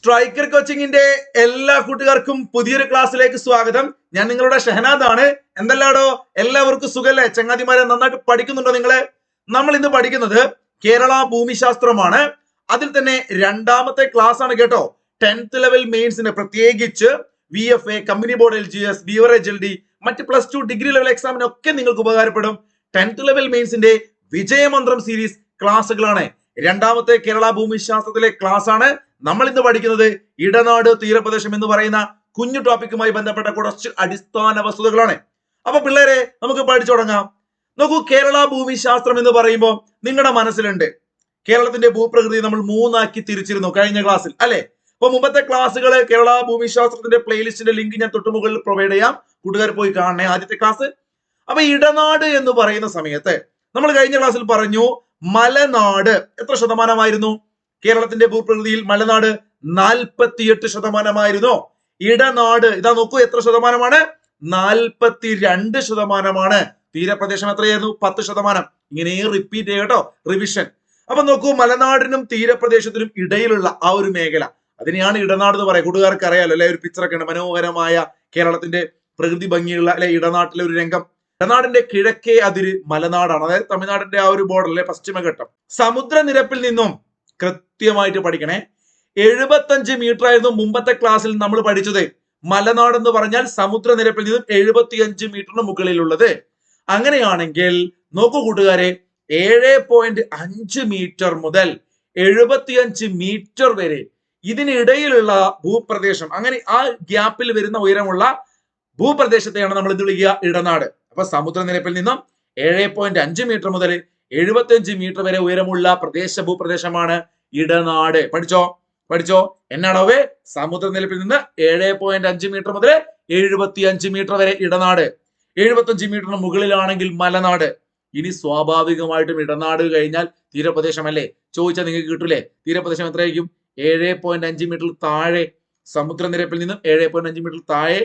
Striker കോച്ചിങ്ങിന്റെ എല്ലാ കൂട്ടുകാർക്കും പുതിയൊരു ക്ലാസ്സിലേക്ക് സ്വാഗതം. ഞാൻ നിങ്ങളുടെ ഷഹനാദ് ആണ് എന്തല്ലാടോ? എല്ലാവർക്കും സുഖല്ലേ? ചങ്ങാതിമാരെ നന്നായിട്ട് പഠിക്കുന്നുണ്ടോ നിങ്ങളെ? നമ്മൾ ഇന്ന് പഠിക്കുന്നത് കേരള ഭൂമിശാസ്ത്രമാണ്. അതിൽ തന്നെ രണ്ടാമത്തെ ക്ലാസ് ആണ് കേട്ടോ. ടെൻത്ത് ലെവൽ മെയിൻസിന് പ്രത്യേകിച്ച് V F A company board L G S beverage L D മറ്റ് പ്ലസ് ടു ഡിഗ്രി ലെവൽ എക്സാമിനൊക്കെ നിങ്ങൾക്ക് ഉപകാരപ്പെടും. ടെൻത്ത് ലെവൽ മെയിൻസിന്റെ വിജയമന്ത്രം സീരീസ് ക്ലാസ്സുകളാണ് രണ്ടാമത്തെ കേരള ഭൂമിശാസ്ത്രത്തിലെ ക്ലാസ് ആണ് നമ്മൾ ഇന്ന് പഠിക്കുന്നത് ഇടനാട് തീരപ്രദേശം എന്ന് പറയുന്ന കുഞ്ഞു ടോപ്പിക്കുമായി ബന്ധപ്പെട്ട കുറച്ച് അടിസ്ഥാന വസ്തുതകളാണ്. അപ്പൊ പിള്ളേരെ നമുക്ക് പഠിച്ചു തുടങ്ങാം. നോക്കൂ കേരള ഭൂമിശാസ്ത്രം എന്ന് പറയുമ്പോൾ നിങ്ങളുടെ മനസ്സിലുണ്ട്. കേരളത്തിന്റെ ഭൂപ്രകൃതി നമ്മൾ മൂന്നാക്കി തിരിച്ചിരുന്നു കഴിഞ്ഞ ക്ലാസ്സിൽ അല്ലെ? അപ്പൊ മുമ്പത്തെ ക്ലാസ്സുകൾ കേരള ഭൂമിശാസ്ത്രത്തിന്റെ പ്ലേലിസ്റ്റിന്റെ ലിങ്ക് ഞാൻ തൊട്ടുമുകളിൽ പ്രൊവൈഡ് ചെയ്യാം. കൂട്ടുകാർ പോയി കാണണേ ആദ്യത്തെ ക്ലാസ്. അപ്പൊ ഇടനാട് എന്ന് പറയുന്ന സമയത്ത് നമ്മൾ കഴിഞ്ഞ ക്ലാസ്സിൽ പറഞ്ഞു മലനാട് എത്ര ശതമാനമായിരുന്നു? കേരളത്തിന്റെ ഭൂപ്രകൃതിയിൽ മലനാട് നാൽപ്പത്തിയെട്ട് ശതമാനമായിരുന്നു. ഇടനാട് ഇതാ നോക്കൂ എത്ര ശതമാനമാണ്? നാൽപ്പത്തി രണ്ട് ശതമാനമാണ്. തീരപ്രദേശം എത്രയായിരുന്നു? പത്ത് ശതമാനം. ഇങ്ങനെ റിപ്പീറ്റ് ചെയ്യട്ടോ റിവിഷൻ അപ്പൊ നോക്കൂ മലനാടിനും തീരപ്രദേശത്തിനും ഇടയിലുള്ള ആ ഒരു മേഖല. അതിനെയാണ് ഇടനാട് എന്ന് പറയാം കൂട്ടുകാർക്ക് അറിയാലോ അല്ലെ? ഒരു പിക്ചറൊക്കെ ഉണ്ട്. മനോഹരമായ കേരളത്തിന്റെ പ്രകൃതി ഭംഗിയുള്ള അല്ലെ? ഇടനാട്ടിലെ ഒരു രംഗം. ഇടനാടിന്റെ കിഴക്കേ അതിര് മലനാടാണ്. അതായത് തമിഴ്നാടിന്റെ ആ ഒരു ബോർഡറിലെ പശ്ചിമഘട്ടം. സമുദ്രനിരപ്പിൽ നിന്നും കൃത്യമായിട്ട് പഠിക്കണേ. എഴുപത്തഞ്ച് മീറ്റർ ആയിരുന്നു മുമ്പത്തെ ക്ലാസ്സിൽ നമ്മൾ പഠിച്ചത്. മലനാട് എന്ന് പറഞ്ഞാൽ സമുദ്രനിരപ്പിൽ നിന്നും എഴുപത്തിയഞ്ച് മീറ്ററിന് മുകളിലുള്ളത്. അങ്ങനെയാണെങ്കിൽ നോക്കൂ കൂട്ടുകാരെ ഏഴ് പോയിന്റ് അഞ്ച് മീറ്റർ മുതൽ എഴുപത്തിയഞ്ച് മീറ്റർ വരെ ഇതിനിടയിലുള്ള ഭൂപ്രദേശം അങ്ങനെ ആ ഗ്യാപ്പിൽ വരുന്ന ഉയരമുള്ള ഭൂപ്രദേശത്തെയാണ് നമ്മൾ എന്ത് വിളിക്കുക? ഇടനാട്. അപ്പൊ സമുദ്രനിരപ്പിൽ നിന്നും ഏഴ് പോയിന്റ് അഞ്ച് മീറ്റർ മുതൽ എഴുപത്തിയഞ്ച് മീറ്റർ വരെ ഉയരമുള്ള പ്രദേശ ഭൂപ്രദേശമാണ് ഇടനാട്. പഠിച്ചോ? പഠിച്ചോ? എന്നാണോവേ? സമുദ്രനിരപ്പിൽ നിന്ന് ഏഴ് പോയിന്റ് അഞ്ച് മീറ്റർ മുതൽ എഴുപത്തി അഞ്ച് മീറ്റർ വരെ ഇടനാട്. എഴുപത്തഞ്ച് മീറ്ററിന് മുകളിലാണെങ്കിൽ മലനാട്. ഇനി സ്വാഭാവികമായിട്ടും ഇടനാട് കഴിഞ്ഞാൽ തീരപ്രദേശമല്ലേ? ചോദിച്ചാൽ നിങ്ങൾക്ക് കിട്ടൂലേ? തീരപ്രദേശം എത്രയായിരിക്കും? ഏഴ് പോയിന്റ് അഞ്ച് മീറ്റർ താഴെ. സമുദ്രനിരപ്പിൽ നിന്നും ഏഴ് പോയിന്റ് അഞ്ച് മീറ്റർ താഴെ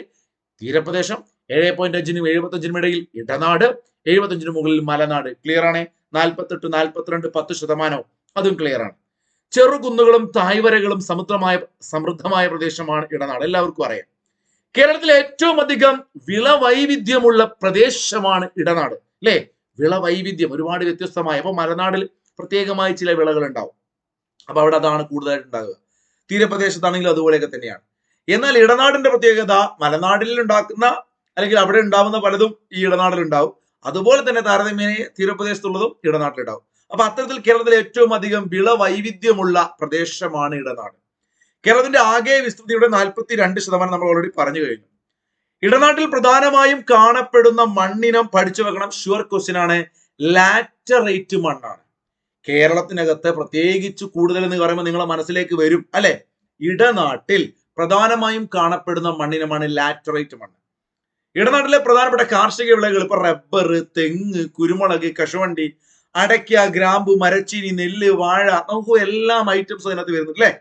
തീരപ്രദേശം ഏഴ് പോയിന്റ് അഞ്ചിനും എഴുപത്തഞ്ചിനും ഇടയിൽ ഇടനാട് എഴുപത്തഞ്ചിന് മുകളിൽ മലനാട്. ക്ലിയർ ആണ്? നാൽപ്പത്തെട്ട് നാൽപ്പത്തിരണ്ട് പത്ത് ശതമാനവും അതും ക്ലിയർ ആണ്. ചെറുകുന്നുകളും തായ്വരകളും സമുദ്രമായ സമൃദ്ധമായ പ്രദേശമാണ് ഇടനാട്. എല്ലാവർക്കും അറിയാം. കേരളത്തിലെ ഏറ്റവും അധികം വിളവൈവിധ്യമുള്ള പ്രദേശമാണ് ഇടനാട് അല്ലേ? വിളവൈവിധ്യം ഒരുപാട് വ്യത്യസ്തമായ. അപ്പൊ മലനാടിൽ പ്രത്യേകമായി ചില വിളകൾ ഉണ്ടാവും. അപ്പൊ അവിടെ അതാണ് കൂടുതലായിട്ട് ഉണ്ടാകുക തീരപ്രദേശത്താണെങ്കിലും അതുപോലെയൊക്കെ തന്നെയാണ്. എന്നാൽ ഇടനാടിന്റെ പ്രത്യേകത മലനാടിൽ ഉണ്ടാക്കുന്ന അല്ലെങ്കിൽ അവിടെ ഉണ്ടാവുന്ന പലതും ഈ ഇടനാടിൽ ഉണ്ടാവും അതുപോലെ തന്നെ താരതമ്യേന തീരപ്രദേശത്തുള്ളതും ഇടനാട്ടിലുണ്ടാവും. അപ്പൊ അത്തരത്തിൽ കേരളത്തിലെ ഏറ്റവും അധികം വിള വൈവിധ്യമുള്ള പ്രദേശമാണ് ഇടനാട്. കേരളത്തിന്റെ ആകെ വിസ്തൃതിയുടെ നാൽപ്പത്തി രണ്ട് ശതമാനം നമ്മൾ ഓൾറെഡി പറഞ്ഞു കഴിഞ്ഞു. ഇടനാട്ടിൽ പ്രധാനമായും കാണപ്പെടുന്ന മണ്ണിനം പഠിച്ചു വെക്കണം ഷുവർ ക്വസ്റ്റ്യൻ ആണ്. ലാറ്ററേറ്റ് മണ്ണാണ്. കേരളത്തിനകത്ത് പ്രത്യേകിച്ച് കൂടുതൽ എന്ന് പറയുമ്പോൾ നിങ്ങളെ മനസ്സിലേക്ക് വരും അല്ലെ? ഇടനാട്ടിൽ പ്രധാനമായും കാണപ്പെടുന്ന മണ്ണിനമാണ് ലാറ്ററേറ്റ് മണ്ണ്. ഇടനാട്ടിലെ പ്രധാനപ്പെട്ട കാർഷിക വിളകൾ ഇപ്പൊ റബ്ബർ തെങ്ങ് കുരുമുളക് കശുവണ്ടി അടയ്ക്ക ഗ്രാമ്പു മരച്ചീനി നെല്ല് വാഴ നമുക്ക് എല്ലാം ഐറ്റംസ് അതിനകത്ത് വരുന്നുണ്ട് അല്ലേ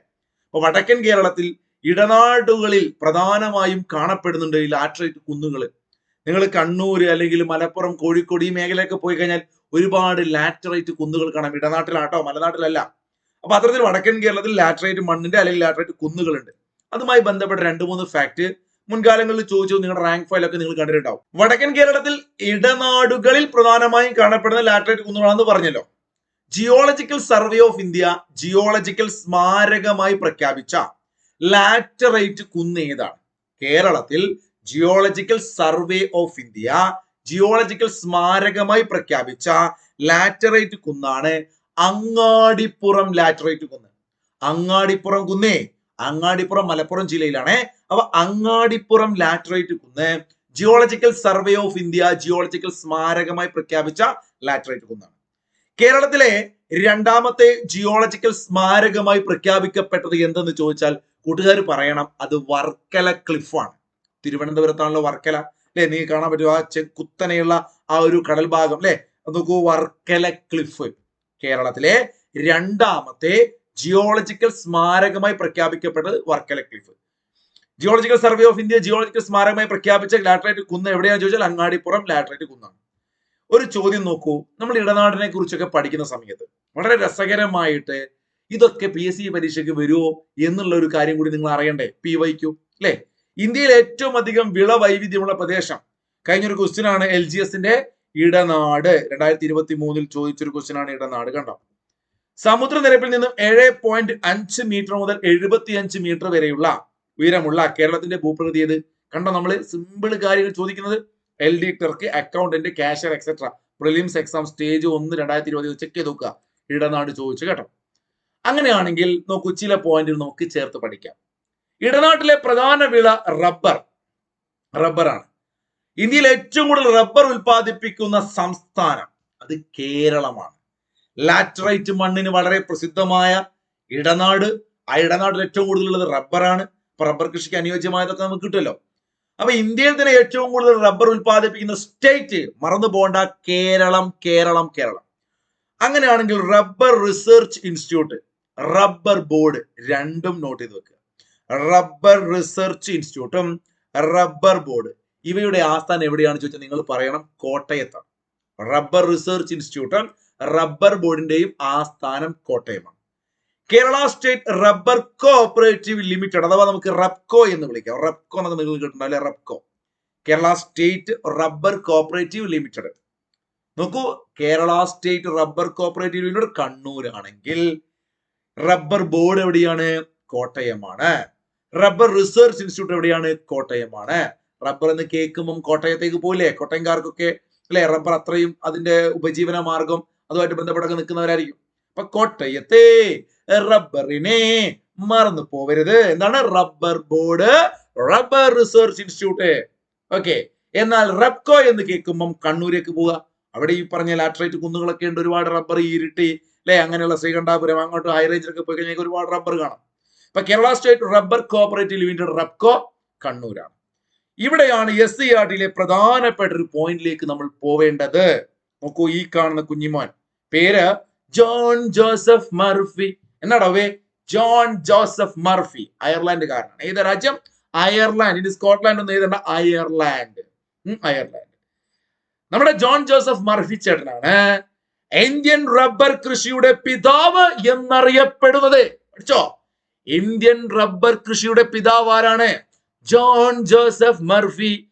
അപ്പൊ വടക്കൻ കേരളത്തിൽ ഇടനാടുകളിൽ പ്രധാനമായും കാണപ്പെടുന്നുണ്ട് ഈ ലാറ്ററൈറ്റ് കുന്നുകൾ. നിങ്ങൾ കണ്ണൂര് അല്ലെങ്കിൽ മലപ്പുറം കോഴിക്കോട് ഈ മേഖലയൊക്കെ പോയി കഴിഞ്ഞാൽ ഒരുപാട് ലാറ്ററൈറ്റ് കുന്നുകൾ കാണാം. ഇടനാട്ടിലാട്ടോ മലനാട്ടിലല്ല. അപ്പൊ അത്തരത്തിൽ വടക്കൻ കേരളത്തിൽ ലാറ്ററൈറ്റ് മണ്ണിന്റെ അല്ലെങ്കിൽ ലാറ്ററൈറ്റ് കുന്നുകളുണ്ട്. അതുമായി ബന്ധപ്പെട്ട രണ്ട് മൂന്ന് ഫാക്ട് മുൻകാലങ്ങളിൽ ചോദിച്ചു നിങ്ങളുടെ റാങ്ക് ഫയലൊക്കെ നിങ്ങൾ കണ്ടിട്ടുണ്ടാവും. വടക്കൻ കേരളത്തിൽ ഇടനാടുകളിൽ പ്രധാനമായും കാണപ്പെടുന്ന ലാറ്ററൈറ്റ് കുന്നുകളാണെന്ന് പറഞ്ഞല്ലോ. Geological survey of India geological സ്മാരകമായി പ്രഖ്യാപിച്ച ലാറ്ററൈറ്റ് കുന്ന് ഏതാണ്? കേരളത്തിൽ geological survey of India geological സ്മാരകമായി പ്രഖ്യാപിച്ച ലാറ്ററൈറ്റ് കുന്നാണ് അങ്ങാടിപ്പുറം ലാറ്ററൈറ്റ് കുന്ന്. അങ്ങാടിപ്പുറം കുന്നേ അങ്ങാടിപ്പുറം മലപ്പുറം ജില്ലയിലാണ് അപ്പൊ അങ്ങാടിപ്പുറം ലാറ്ററൈറ്റ് കുന്ന് geological survey of India geological സ്മാരകമായി പ്രഖ്യാപിച്ച ലാറ്ററൈറ്റ് കുന്നാണ്. കേരളത്തിലെ രണ്ടാമത്തെ ജിയോളജിക്കൽ സ്മാരകമായി പ്രഖ്യാപിക്കപ്പെട്ടത് എന്തെന്ന് ചോദിച്ചാൽ കൂട്ടുകാർ പറയണം അത് വർക്കല ക്ലിഫാണ് തിരുവനന്തപുരത്താണല്ലോ വർക്കല അല്ലെ? നീ കാണാൻ പറ്റും ആ കുത്തനെയുള്ള ആ ഒരു കടൽ ഭാഗം അല്ലെ? നോക്കൂ വർക്കല ക്ലിഫ് കേരളത്തിലെ രണ്ടാമത്തെ ജിയോളജിക്കൽ സ്മാരകമായി പ്രഖ്യാപിക്കപ്പെട്ടത് Varkala cliff geological survey of India geological സ്മാരകമായി പ്രഖ്യാപിച്ച ലാറ്ററൈറ്റ് കുന്ന് എവിടെയാണെന്ന് ചോദിച്ചാൽ അങ്ങാടിപ്പുറം ലാറ്ററൈറ്റ് കുന്നാണ്. ഒരു ചോദ്യം നോക്കൂ. നമ്മൾ ഇടനാടിനെ കുറിച്ചൊക്കെ പഠിക്കുന്ന സമയത്ത് വളരെ രസകരമായിട്ട് ഇതൊക്കെ പി എസ് സി പരീക്ഷയ്ക്ക് വരുമോ എന്നുള്ള ഒരു കാര്യം കൂടി നിങ്ങൾ അറിയണ്ടേ? പി വൈക്കു അല്ലെ? ഇന്ത്യയിൽ ഏറ്റവും അധികം വിള വൈവിധ്യമുള്ള പ്രദേശം. കഴിഞ്ഞൊരു ക്വസ്റ്റ്യൻ ആണ് എൽ ജി എസിന്റെ ഇടനാട്. രണ്ടായിരത്തി ഇരുപത്തി മൂന്നിൽ ചോദിച്ചൊരു ക്വസ്റ്റ്യൻ ആണ് ഇടനാട്. കണ്ടോ? സമുദ്രനിരപ്പിൽ നിന്നും ഏഴ് പോയിന്റ് അഞ്ച് മീറ്റർ മുതൽ എഴുപത്തി അഞ്ച് മീറ്റർ വരെയുള്ള ഉയരമുള്ള കേരളത്തിന്റെ ഭൂപ്രകൃതി ഏത്? കണ്ടോ നമ്മൾ സിമ്പിൾ കാര്യങ്ങൾ ചോദിക്കുന്നത് L D clerk accountant cashier etcetera prelims exam stage ഒന്ന് രണ്ടായിരത്തി ഇരുപത് ചെക്ക് ചെയ്ത് നോക്കുക ഇടനാട് ചോദിച്ചു കേട്ടോ. അങ്ങനെയാണെങ്കിൽ നോക്കൂ ചില പോയിന്റുകൾ നമുക്ക് ചേർത്ത് പഠിക്കാം. ഇടനാട്ടിലെ പ്രധാന വിള റബ്ബർ റബ്ബറാണ് ഇന്ത്യയിൽ ഏറ്റവും കൂടുതൽ റബ്ബർ ഉൽപ്പാദിപ്പിക്കുന്ന സംസ്ഥാനം അത് കേരളമാണ്. ലാറ്ററൈറ്റ് മണ്ണിന് വളരെ പ്രസിദ്ധമായ ഇടനാട്. ആ ഇടനാട്ടിൽ ഏറ്റവും കൂടുതലുള്ളത് റബ്ബറാണ് റബ്ബർ കൃഷിക്ക് അനുയോജ്യമായതൊക്കെ നമുക്ക് കിട്ടുമല്ലോ. അപ്പൊ ഇന്ത്യയിൽ തന്നെ ഏറ്റവും കൂടുതൽ റബ്ബർ ഉൽപ്പാദിപ്പിക്കുന്ന സ്റ്റേറ്റ് മറന്നു പോകേണ്ട കേരളം കേരളം കേരളം. അങ്ങനെയാണെങ്കിൽ rubber research institute rubber board രണ്ടും നോട്ട് ചെയ്ത് വെക്കുക. റബ്ബർ റിസർച്ച് ഇൻസ്റ്റിറ്റ്യൂട്ടും റബ്ബർ ബോർഡ്. ഇവയുടെ ആസ്ഥാനം എവിടെയാണ് ചോദിച്ചാൽ നിങ്ങൾ പറയണം കോട്ടയത്താണ്. റബ്ബർ റിസർച്ച് ഇൻസ്റ്റിറ്റ്യൂട്ടും റബ്ബർ ബോർഡിന്റെയും ആസ്ഥാനം കോട്ടയമാണ്. Kerala state rubber cooperative limited അഥവാ നമുക്ക് റബ്കോ എന്ന് വിളിക്കാം. റബ്കോ എന്നൊക്കെ നിങ്ങൾ കേട്ടിട്ടുണ്ടോ അല്ലെ Rubco Kerala state rubber cooperative limited നോക്കൂ Kerala state rubber cooperative limited കണ്ണൂരാണെങ്കിൽ rubber board എവിടെയാണ്? കോട്ടയമാണ്. റബ്ബർ റിസർച്ച് ഇൻസ്റ്റിറ്റ്യൂട്ട് എവിടെയാണ്? കോട്ടയമാണ്. റബ്ബർ എന്ന് കേൾക്കുമ്പം കോട്ടയത്തേക്ക് പോയില്ലേ കോട്ടയംകാർക്കൊക്കെ അല്ലെ? റബ്ബർ അത്രയും അതിന്റെ ഉപജീവന മാർഗം അതുമായിട്ട് ബന്ധപ്പെട്ടൊക്കെ നിൽക്കുന്നവരായിരിക്കും. അപ്പൊ കോട്ടയത്തെ റബ്ബറിനെ മറന്നു പോവരുത്. എന്താണ്? Rubber board rubber research institute okay എന്നാൽ റബ്കോ എന്ന് കേൾക്കുമ്പം കണ്ണൂരേക്ക് പോവുക. അവിടെ ഈ പറഞ്ഞ ലാറ്ററൈറ്റ് കുന്നുകളൊക്കെ ഉണ്ട് ഒരുപാട് റബ്ബർ ഈരിട്ടി അല്ലെ അങ്ങനെയുള്ള ശ്രീകണ്ഠാപുരം അങ്ങോട്ട് ഹൈ റേഞ്ചിലൊക്കെ പോയി കഴിഞ്ഞാൽ ഒരുപാട് റബ്ബർ കാണാം. ഇപ്പൊ Kerala state rubber cooperative limited Rubco കണ്ണൂരാണ്. ഇവിടെയാണ് എസ് സി ആർ ടിയിലെ പ്രധാനപ്പെട്ട ഒരു പോയിന്റിലേക്ക് നമ്മൾ പോവേണ്ടത്. നോക്കൂ ഈ കാണുന്ന കുഞ്ഞിമോൻ. പേര് ജോൺ ജോസഫ് മർഫി. എന്നാടവേ ജോൺ ജോസഫ് മർഫി അയർലാൻഡുകാരനാണ്. ഏത് രാജ്യം? അയർലാൻഡ്. ഇനി സ്കോട്ട്ലാൻഡ് ഒന്നും എഴുതണ്ട. അയർലാൻഡ്. അയർലാൻഡ്. നമ്മുടെ ജോൺ ജോസഫ് മർഫി ചേട്ടനാണ്. ഇന്ത്യൻ റബ്ബർ കൃഷിയുടെ പിതാവ് എന്നറിയപ്പെടുന്നത്. പഠിച്ചോ? ഇന്ത്യൻ റബ്ബർ കൃഷിയുടെ പിതാവ് ആരാണ്? John Joseph Murphy.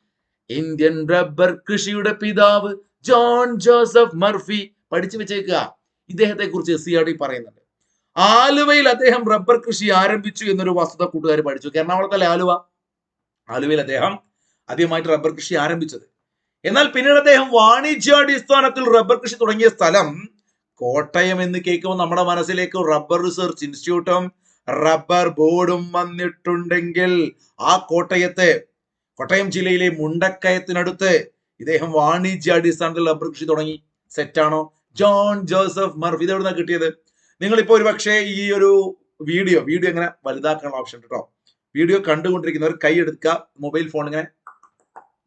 Indian rubber കൃഷിയുടെ പിതാവ് ജോൺ ജോസഫ് മർഫി. പഠിച്ചു വെച്ചേക്കുക. ഇദ്ദേഹത്തെ കുറിച്ച് സി ആർ ഡി പറയുന്നുണ്ട്. ആലുവയിൽ അദ്ദേഹം റബ്ബർ കൃഷി ആരംഭിച്ചു എന്നൊരു വസ്തുത കൂട്ടുകാർ പഠിച്ചു. എറണാകുളത്തല്ലേ ആലുവ? ആലുവയിൽ അദ്ദേഹം ആദ്യമായിട്ട് റബ്ബർ കൃഷി ആരംഭിച്ചത്. എന്നാൽ പിന്നീട് അദ്ദേഹം വാണിജ്യാടിസ്ഥാനത്തിൽ റബ്ബർ കൃഷി തുടങ്ങിയ സ്ഥലം കോട്ടയം എന്ന് കേൾക്കുമ്പോൾ നമ്മുടെ മനസ്സിലേക്ക് റബ്ബർ റിസർച്ച് ഇൻസ്റ്റിറ്റ്യൂട്ടും റബ്ബർ ബോർഡും വന്നിട്ടുണ്ടെങ്കിൽ ആ കോട്ടയത്തെ കോട്ടയം ജില്ലയിലെ മുണ്ടക്കയത്തിനടുത്ത് ഇദ്ദേഹം വാണിജ്യാടിസ്ഥാനത്തിൽ റബ്ബർ കൃഷി തുടങ്ങി. സെറ്റാണോ ജോൺ ജോസഫ് മർഫ് ഇത് എവിടുന്ന കിട്ടിയത്? നിങ്ങളിപ്പോ ഒരു പക്ഷേ ഈ ഒരു വീഡിയോ വീഡിയോ ഇങ്ങനെ വലുതാക്കാനുള്ള ഓപ്ഷൻ കേട്ടോ വീഡിയോ കണ്ടുകൊണ്ടിരിക്കുന്നവർ കൈ എടുക്കുക മൊബൈൽ ഫോൺ ഇങ്ങനെ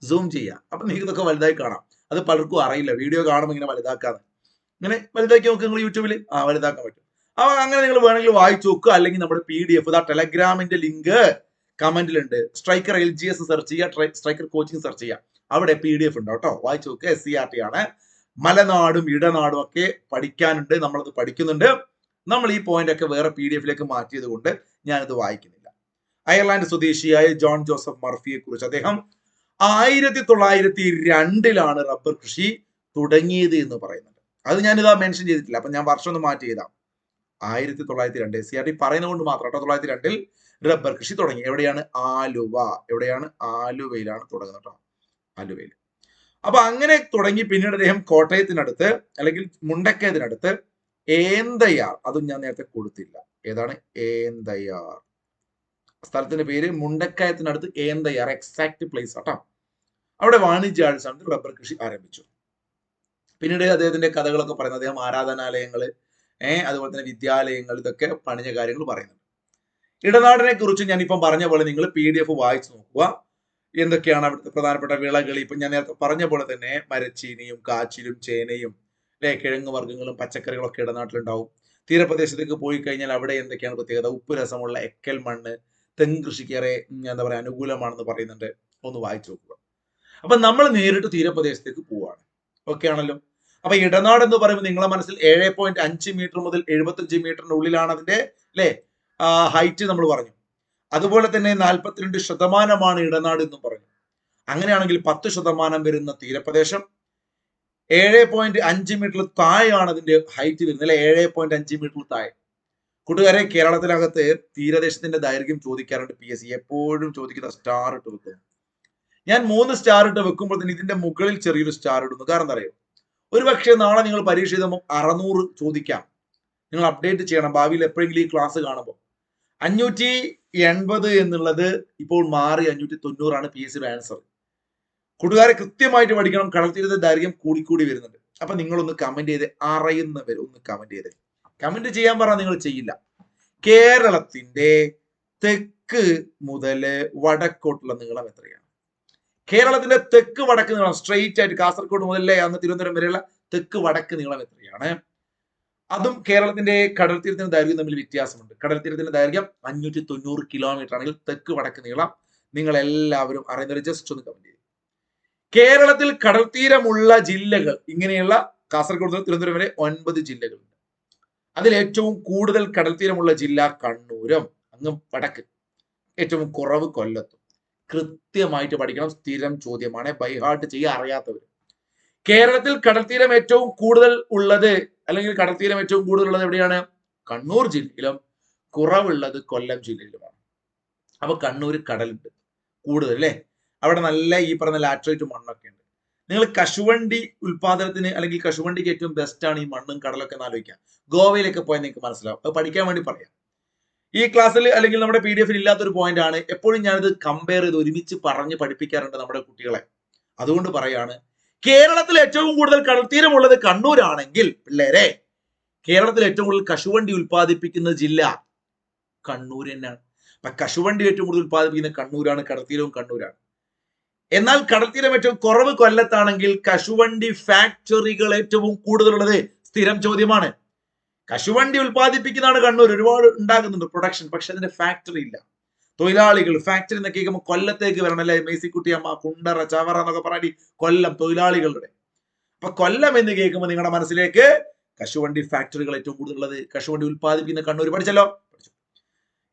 സൂം ചെയ്യുക. അപ്പൊ നിങ്ങൾക്ക് ഇതൊക്കെ വലുതായി കാണാം. അത് പലർക്കും അറിയില്ല. വീഡിയോ കാണുമ്പോൾ ഇങ്ങനെ വലുതാക്കാതെ ഇങ്ങനെ വലുതാക്കി നോക്കുക നിങ്ങൾ യൂട്യൂബിൽ ആ വലുതാക്കാൻ പറ്റും. അപ്പൊ അങ്ങനെ നിങ്ങൾ വേണമെങ്കിൽ വായിച്ചു നോക്കുക. അല്ലെങ്കിൽ നമ്മുടെ പി ഡി എഫ് ഇതാ ടെലഗ്രാമിന്റെ link കമന്റിലുണ്ട്. Striker L G S search ചെയ്യുക സ്ട്രൈക്കർ കോച്ചിങ് സെർച്ച് ചെയ്യുക. അവിടെ പി ഡി എഫ് ഉണ്ട് കേട്ടോ വായിച്ചു നോക്കുക എസ് സി ആർ ടി ആണ്. മലനാടും ഇടനാടും ഒക്കെ പഠിക്കാനുണ്ട്. നമ്മളത് പഠിക്കുന്നുണ്ട്. നമ്മൾ ഈ പോയിന്റ് ഒക്കെ വേറെ പി ഡി എഫിലേക്ക് മാറ്റിയത് കൊണ്ട് ഞാനിത് വായിക്കുന്നില്ല. അയർലാൻഡ് സ്വദേശിയായ ജോൺ ജോസഫ് മർഫിയെ കുറിച്ച് അദ്ദേഹം ആയിരത്തി തൊള്ളായിരത്തി രണ്ടിലാണ് റബ്ബർ കൃഷി തുടങ്ങിയത് എന്ന് പറയുന്നുണ്ട്. അത് ഞാനിതാ മെൻഷൻ ചെയ്തിട്ടില്ല. അപ്പൊ ഞാൻ വർഷം ഒന്ന് മാറ്റി ചെയ്താം ആയിരത്തി തൊള്ളായിരത്തി രണ്ട് സി ആർ ടി പറയുന്നത് കൊണ്ട് മാത്രം കേട്ടോ. തൊള്ളായിരത്തി രണ്ടിൽ റബ്ബർ കൃഷി തുടങ്ങി. എവിടെയാണ്? ആലുവ. എവിടെയാണ്? ആലുവയിലാണ് തുടങ്ങുന്നത് കേട്ടോ. ആലുവയിൽ. അപ്പൊ അങ്ങനെ തുടങ്ങി. പിന്നീട് അദ്ദേഹം കോട്ടയത്തിനടുത്ത് അല്ലെങ്കിൽ മുണ്ടക്കയത്തിനടുത്ത് ഏന്തയാർ അതും ഞാൻ നേരത്തെ കൊടുത്തില്ല. ഏതാണ്? ഏന്തയാർ സ്ഥലത്തിന്റെ പേര് മുണ്ടക്കയത്തിനടുത്ത് ഏന്തയാർ എക്സാക്ട് പ്ലേസ് ആട്ടോ അവിടെ വാണിജ്യ അടിസ്ഥാനത്തിൽ റബ്ബർ കൃഷി ആരംഭിച്ചു. പിന്നീട് അദ്ദേഹത്തിന്റെ കഥകളൊക്കെ പറയുന്നത് അദ്ദേഹം ആരാധനാലയങ്ങൾ ഏഹ് അതുപോലെ തന്നെ വിദ്യാലയങ്ങൾ ഇതൊക്കെ പണിഞ്ഞ കാര്യങ്ങൾ പറയുന്നുണ്ട്. ഇടനാടിനെ കുറിച്ച് ഞാൻ ഇപ്പം പറഞ്ഞ പോലെ നിങ്ങൾ പി ഡി എഫ് വായിച്ചു നോക്കുക. എന്തൊക്കെയാണ് അവിടുത്തെ പ്രധാനപ്പെട്ട വിളകൾ? ഇപ്പം ഞാൻ നേരത്തെ പറഞ്ഞ പോലെ തന്നെ മരച്ചീനിയും കാച്ചിലും ചേനയും അല്ലെ കിഴങ്ങ് വർഗങ്ങളും പച്ചക്കറികളും ഒക്കെ ഇടനാട്ടിലുണ്ടാവും തീരപ്രദേശത്തേക്ക് പോയി കഴിഞ്ഞാൽ അവിടെ എന്തൊക്കെയാണ് പ്രത്യേകത? ഉപ്പ് രസമുള്ള എക്കൽ മണ്ണ് തെങ്ങ് കൃഷിക്കേറെ എന്താ പറയുക അനുകൂലമാണെന്ന് പറയുന്നുണ്ട്. ഒന്ന് വായിച്ചു നോക്കുക. അപ്പൊ നമ്മൾ നേരിട്ട് തീരപ്രദേശത്തേക്ക് പോവാണ്. ഓക്കെ ആണല്ലോ? അപ്പൊ ഇടനാട് എന്ന് പറയുമ്പോൾ നിങ്ങളെ മനസ്സിൽ ഏഴ് പോയിന്റ് അഞ്ച് മീറ്റർ മുതൽ എഴുപത്തഞ്ച് മീറ്ററിന്റെ ഉള്ളിലാണ് അതിന്റെ അല്ലെ ഹൈറ്റ് നമ്മൾ പറഞ്ഞു. അതുപോലെ തന്നെ നാൽപ്പത്തിരണ്ട് ശതമാനമാണ് ഇടനാട് എന്നും പറഞ്ഞു. അങ്ങനെയാണെങ്കിൽ പത്ത് ശതമാനം വരുന്ന തീരപ്രദേശം ഏഴ് പോയിന്റ് അഞ്ച് മീറ്റർ താഴെയാണ് അതിന്റെ ഹൈറ്റ് വരുന്നത്. അല്ലെ? ഏഴ് പോയിന്റ് അഞ്ച് മീറ്റർ താഴെ. കൂട്ടുകാരെ കേരളത്തിനകത്ത് തീരദേശത്തിന്റെ ദൈർഘ്യം ചോദിക്കാറുണ്ട് പി എസ് സി എപ്പോഴും ചോദിക്കുന്ന സ്റ്റാർ ഇട്ട് വെക്കുന്നു ഞാൻ മൂന്ന് സ്റ്റാർ ഇട്ട് വെക്കുമ്പോൾ തന്നെ ഇതിന്റെ മുകളിൽ ചെറിയൊരു സ്റ്റാർ ഇടുന്നു. കാരണം അറിയോ ഒരു പക്ഷേ നാളെ നിങ്ങൾ പരീക്ഷ എഴുതുമ്പോൾ അറുന്നൂറ് ചോദിക്കാം. നിങ്ങൾ അപ്ഡേറ്റ് ചെയ്യണം. ഭാവിയിൽ എപ്പോഴെങ്കിലും ഈ ക്ലാസ് കാണുമ്പോൾ. അഞ്ഞൂറ്റി എൺപത് എന്നുള്ളത് ഇപ്പോൾ മാറി അഞ്ഞൂറ്റി തൊണ്ണൂറാണ് പി എസ് സിയുടെ ആൻസർ കൂട്ടുകാരെ കൃത്യമായിട്ട് പഠിക്കണം. കടൽ കടൽത്തീരത്തെ ദൈർഘ്യം കൂടിക്കൂടി വരുന്നുണ്ട്. അപ്പൊ നിങ്ങളൊന്ന് കമന്റ് ചെയ്ത് അറിയുന്നവർ ഒന്ന് കമന്റ് ചെയ്ത്. കമന്റ് ചെയ്യാൻ പറഞ്ഞാൽ നിങ്ങൾ ചെയ്യില്ല. കേരളത്തിന്റെ തെക്ക് മുതൽ വടക്കോട്ടുള്ള നീളം എത്രയാണ്? കേരളത്തിന്റെ തെക്ക് വടക്ക് നീളം സ്ട്രെയിറ്റ് ആയിട്ട് കാസർഗോഡ് മുതലേ അന്ന് തിരുവനന്തപുരം വരെയുള്ള തെക്ക് വടക്ക് നീളം എത്രയാണ്? അതും കേരളത്തിന്റെ കടൽ തീരത്തിന്റെ ദൈർഘ്യം തമ്മിൽ വ്യത്യാസമുണ്ട്. കടൽ തീരത്തിന്റെ ദൈർഘ്യം അഞ്ഞൂറ്റി തൊണ്ണൂറ് കിലോമീറ്റർ ആണെങ്കിൽ തെക്ക് വടക്ക് നീളം നിങ്ങൾ എല്ലാവരും അറിയുന്നവർ ജസ്റ്റ് ഒന്ന് കമന്റ് ചെയ്യും. കേരളത്തിൽ കടൽത്തീരമുള്ള ജില്ലകൾ ഇങ്ങനെയുള്ള കാസർഗോഡ് തിരുവനന്തപുരം വരെ ഒൻപത് ജില്ലകളുണ്ട്. അതിൽ ഏറ്റവും കൂടുതൽ കടൽത്തീരമുള്ള ജില്ല കണ്ണൂരും അങ്ങ് വടക്ക്. ഏറ്റവും കുറവ് കൊല്ലത്തും. കൃത്യമായിട്ട് പഠിക്കണം സ്ഥിരം ചോദ്യമാണ്. ബൈഹാർട്ട് ചെയ്യാൻ അറിയാത്തവർ കേരളത്തിൽ കടൽത്തീരം ഏറ്റവും കൂടുതൽ ഉള്ളത് അല്ലെങ്കിൽ കടൽത്തീരം ഏറ്റവും കൂടുതൽ ഉള്ളത് എവിടെയാണ്? കണ്ണൂർ ജില്ലയിലും കുറവുള്ളത് കൊല്ലം ജില്ലയിലുമാണ്. അപ്പൊ കണ്ണൂർ കടലുണ്ട്. കൂടുതൽ അല്ലേ? അവിടെ നല്ല ഈ പറഞ്ഞ ലാറ്ററൈറ്റ് മണ്ണൊക്കെ ഉണ്ട്. നിങ്ങൾ കശുവണ്ടി ഉൽപാദനത്തിന് അല്ലെങ്കിൽ കശുവണ്ടിക്ക് ഏറ്റവും ബെസ്റ്റ് ആണ് ഈ മണ്ണും കടലൊക്കെ എന്ന് ആലോചിക്കാം ഗോവയിലൊക്കെ പോയാൽ നിങ്ങൾക്ക് മനസ്സിലാവും. അത് പഠിക്കാൻ വേണ്ടി പറയാം. ഈ ക്ലാസ്സിൽ അല്ലെങ്കിൽ നമ്മുടെ പി ഡി എഫിൽ ഇല്ലാത്തൊരു പോയിന്റ് ആണ്. എപ്പോഴും ഞാനിത് കമ്പയർ ചെയ്ത് ഒരുമിച്ച് പറഞ്ഞ് പഠിപ്പിക്കാറുണ്ട് നമ്മുടെ കുട്ടികളെ. അതുകൊണ്ട് പറയാണ് കേരളത്തിൽ ഏറ്റവും കൂടുതൽ കടൽത്തീരമുള്ളത് കണ്ണൂരാണെങ്കിൽ പിള്ളേരെ കേരളത്തിൽ ഏറ്റവും കൂടുതൽ കശുവണ്ടി ഉൽപ്പാദിപ്പിക്കുന്ന ജില്ല കണ്ണൂർ തന്നെയാണ്. അപ്പൊ കശുവണ്ടി ഏറ്റവും കൂടുതൽ ഉൽപ്പാദിപ്പിക്കുന്ന കണ്ണൂരാണ് കടൽത്തീരവും കണ്ണൂരാണ്. എന്നാൽ കടൽത്തീരം ഏറ്റവും കുറവ് കൊല്ലത്താണെങ്കിൽ കശുവണ്ടി ഫാക്ടറികൾ ഏറ്റവും കൂടുതലുള്ളത് സ്ഥിരം ചോദ്യമാണ്. കശുവണ്ടി ഉൽപ്പാദിപ്പിക്കുന്നതാണ് കണ്ണൂർ. ഒരുപാട് ഉണ്ടാകുന്നുണ്ട് പ്രൊഡക്ഷൻ പക്ഷെ അതിന്റെ ഫാക്ടറി ഇല്ല. തൊഴിലാളികൾ ഫാക്ടറി എന്നൊക്കെ കേൾക്കുമ്പോൾ കൊല്ലത്തേക്ക് വരണം അല്ലെ? മേസിക്കുട്ടിയമ്മ കുണ്ടറ ചവറ എന്നൊക്കെ പറഞ്ഞി കൊല്ലം തൊഴിലാളികളുടെ. അപ്പൊ കൊല്ലം എന്ന് കേൾക്കുമ്പോൾ നിങ്ങളുടെ മനസ്സിലേക്ക് കശുവണ്ടി ഫാക്ടറികൾ ഏറ്റവും കൂടുതലുള്ളത്. കശുവണ്ടി ഉൽപ്പാദിപ്പിക്കുന്ന കണ്ണൂർ പഠിച്ചല്ലോ?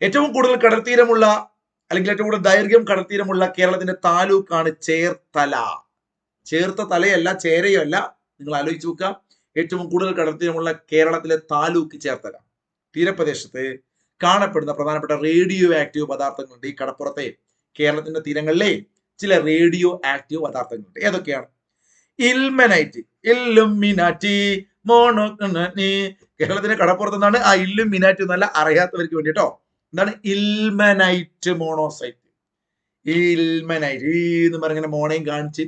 ഏറ്റവും കൂടുതൽ കടൽത്തീരമുള്ള അല്ലെങ്കിൽ ഏറ്റവും കൂടുതൽ ദൈർഘ്യം കടത്തീരമുള്ള കേരളത്തിന്റെ താലൂക്കാണ് ചേർത്തല. ചേർത്ത തലയല്ല ചേരയല്ല നിങ്ങൾ ആലോചിച്ച് നോക്കുക. ഏറ്റവും കൂടുതൽ കടൽത്തീരമുള്ള കേരളത്തിലെ താലൂക്ക് ചേർത്തല. തീരപ്രദേശത്ത് കാണപ്പെടുന്ന പ്രധാനപ്പെട്ട റേഡിയോ ആക്റ്റീവ് പദാർത്ഥങ്ങളുണ്ട് ഈ കടപ്പുറത്തെ. കേരളത്തിന്റെ തീരങ്ങളിലെ ചില റേഡിയോ ആക്റ്റീവ് പദാർത്ഥങ്ങളുണ്ട്. ഏതൊക്കെയാണ്? ഇൽമനൈറ്റ് ഇല്ലുമിനാറ്റി മോണോക്കണി കേരളത്തിന്റെ കടപ്പുറത്ത് നിന്നാണ് ആ ഇല്ലുമിനാറ്റി എന്നല്ല അറിയാത്തവർക്ക് വേണ്ടിട്ടോ. എന്താണ്? Ilmenite monocyte. ഇൽമനൈറ്റ് ഈ എന്ന് പറഞ്ഞ മോണയും കാണിച്ച്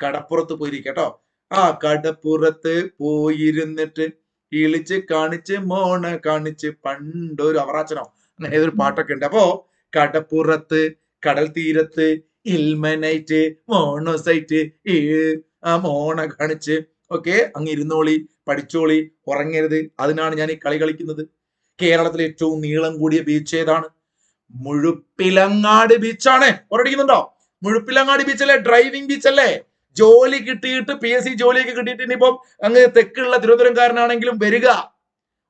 കടപ്പുറത്ത് പോയിരിക്കട്ടോ ആ കടപ്പുറത്ത് പോയിരുന്നിട്ട് ഇളിച്ച് കാണിച്ച് മോണ കാണിച്ച് പണ്ടൊരു അവറാച്ചനോ. അങ്ങനെ ഏതൊരു പാട്ടൊക്കെ ഉണ്ട്. അപ്പോ കടപ്പുറത്ത് കടൽ തീരത്ത് ഇൽമനൈറ്റ് മോണോസൈറ്റ് ഈ ആ മോണ കാണിച്ച് ഓക്കെ അങ്ങ് ഇരുന്നോളി പഠിച്ചോളി ഉറങ്ങരുത്. അതിനാണ് ഞാൻ ഈ കളി കളിക്കുന്നത്. കേരളത്തിലെ ഏറ്റവും നീളം കൂടിയ ബീച്ച് ഏതാണ്? മുഴുപ്പിലങ്ങാട് ബീച്ചാണ് ഉറടിക്കുന്നുണ്ടോ മുഴുപ്പിലങ്ങാട് ബീച്ച് അല്ലേ? ഡ്രൈവിംഗ് ബീച്ച് അല്ലേ? ജോലി കിട്ടിയിട്ട് പി എസ് സി ജോലിയൊക്കെ കിട്ടിയിട്ട് ഇനിയിപ്പം അങ്ങ് തെക്കുള്ള തിരുവനന്തപുരംകാരനാണെങ്കിലും വരിക.